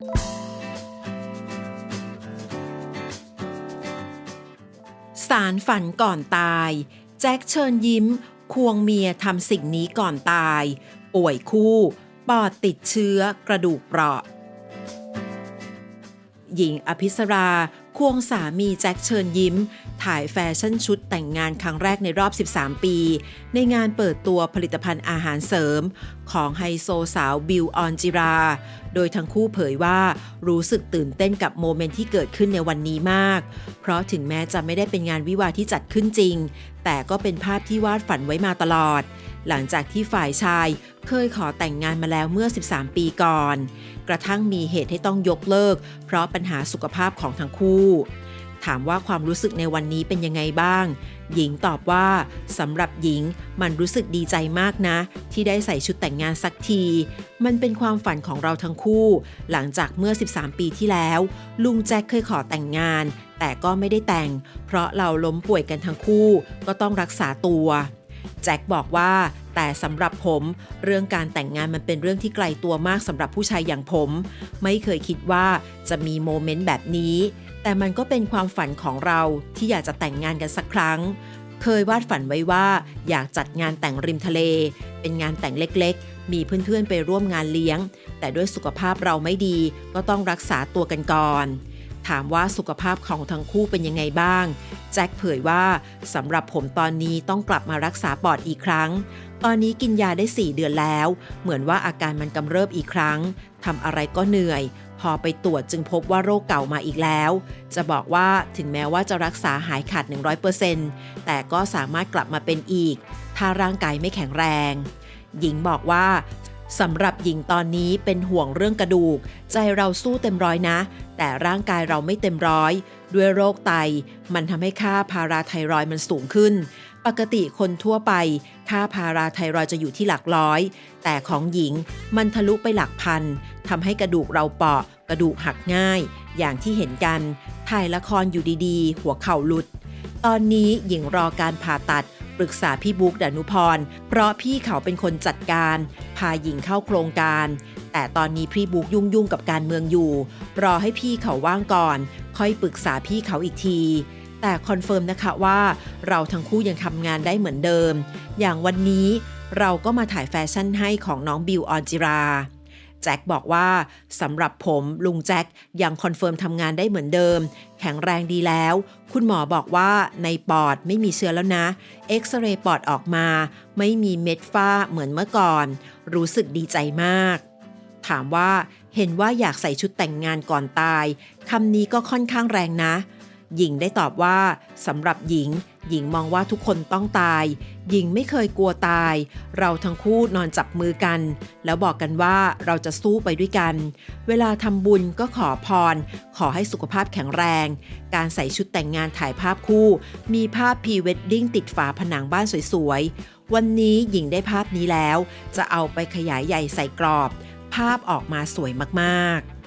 สารฝันก่อนตาย แจ็คเชิญยิ้ม ควงเมียทำสิ่งนี้ก่อนตาย ป่วยคู่ ปอดติดเชื้อกระดูกเปราะ หญิงอภิสรา ควงสามีแจ็คเชิญยิ้ม ถ่ายแฟชั่นชุดแต่งงานครั้งแรกในรอบ 13 ปี ในงานเปิดตัวผลิตภัณฑ์อาหารเสริม ของไฮโซสาวบิลออนจิรา โดยทั้งคู่เผยว่ารู้สึกตื่นเต้นกับโมเมนต์ที่เกิดขึ้นในวันนี้มาก เพราะถึงแม้จะไม่ได้เป็นงานวิวาที่จัดขึ้นจริง แต่ก็เป็นภาพที่วาดฝันไว้มาตลอด หลังจากที่ฝ่ายชายเคยขอแต่งงานมาแล้วเมื่อ 13 ปีก่อน กระทั่งมีเหตุให้ต้องยกเลิก เพราะปัญหาสุขภาพของทั้งคู่ ถามว่าความรู้สึกในวันนี้เป็นยังไงบ้าง หญิงตอบว่าสำหรับหญิงมันรู้สึกดีใจมากนะ ที่ได้ใส่ชุดแต่งงานสักที มันเป็นความฝันของเราทั้งคู่ หลังจากเมื่อ 13 ปีที่แล้ว ลุงแจ็คเคยขอแต่งงาน แต่ก็ไม่ได้แต่ง เพราะเราล้มป่วยกันทั้งคู่ ก็ต้องรักษาตัว แจ็คบอกว่าแต่สำหรับผมเรื่องการแต่งงานมันเป็นเรื่องที่ไกลตัวมากสำหรับผู้ชายอย่างผม ไม่เคยคิดว่าจะมีโมเมนต์แบบนี้ แต่มันก็เป็นความฝันของเราที่อยากจะแต่งงานกันสักครั้ง เคยวาดฝันไว้ว่า อยากจัดงานแต่งริมทะเล เป็นงานแต่งเล็กๆ มีเพื่อนๆไปร่วมงานเลี้ยง แต่ด้วยสุขภาพเราไม่ดีก็ต้องรักษาตัวกันก่อน ถามว่าสุขภาพของทั้งคู่เป็นยังไงบ้าง แจ็คเผยว่าสำหรับผมตอนนี้ต้องกลับมารักษาปอดอีกครั้ง ตอนนี้กินยาได้ 4 เดือนแล้ว เหมือนว่าอาการมันกำเริบอีกครั้งทำอะไรก็เหนื่อย พอไปตรวจจึงพบว่าโรคเก่ามาอีกแล้ว จะบอกว่าถึงแม้ว่าจะรักษาหายขาด 100%แต่ก็สามารถกลับมาเป็นอีก ถ้าร่างกายไม่แข็งแรง หญิงบอกว่า สำหรับหญิงตอนนี้เป็นห่วงเรื่องกระดูก ใจเราสู้เต็มร้อยนะ แต่ร่างกายเราไม่เต็มร้อย ด้วยโรคไต มันทำให้ค่าพาราไทรอยมันสูงขึ้น ปกติคนทั่วไป ค่าพาราไทรอยจะอยู่ที่หลักร้อย แต่ของหญิงมันทะลุไปหลักพันทำให้กระดูกเราเปราะ กระดูกหักง่าย อย่างที่เห็นกันถ่ายละครอยู่ดีๆ หัวเข่าหลุด ตอนนี้หญิงรอการผ่าตัด ปรึกษาพี่บุ๊กดานุพร เพราะพี่เขาเป็นคนจัดการ พาหญิงเข้าโครงการ แต่ตอนนี้พี่บุ๊กยุ่งๆกับการเมืองอยู่ รอให้พี่เขาว่างก่อน ค่อยปรึกษาพี่เขาอีกทีแต่คอนเฟิร์มนะคะว่าเราทั้งคู่ยังทำงานได้เหมือนเดิม อย่างวันนี้เราก็มาถ่ายแฟชั่นให้ของน้องบิวออนจิรา แจ็คบอกว่าสำหรับผมลุงแจ็คยังคอนเฟิร์มทำงานได้เหมือนเดิม แข็งแรงดีแล้ว คุณหมอบอกว่าในปอดไม่มีเชื้อแล้วนะ เอ็กซเรย์ปอดออกมา ไม่มีเม็ดฝ้าเหมือนเมื่อก่อน รู้สึกดีใจมาก ถามว่าเห็นว่าอยากใส่ชุดแต่งงานก่อนตายคำนี้ก็ค่อนข้างแรงนะ หญิงได้ตอบว่าสำหรับหญิง หญิงมองว่าทุกคนต้องตาย หญิงไม่เคยกลัวตาย เราทั้งคู่นอนจับมือกัน แล้วบอกกันว่าเราจะสู้ไปด้วยกัน เวลาทำบุญก็ขอพร ขอให้สุขภาพแข็งแรง การใส่ชุดแต่งงานถ่ายภาพคู่ มีภาพพรีเวดดิ้งติดฝาผนังบ้านสวยๆ วันนี้หญิงได้ภาพนี้แล้ว จะเอาไปขยายใหญ่ใส่กรอบ ภาพออกมาสวยมากๆ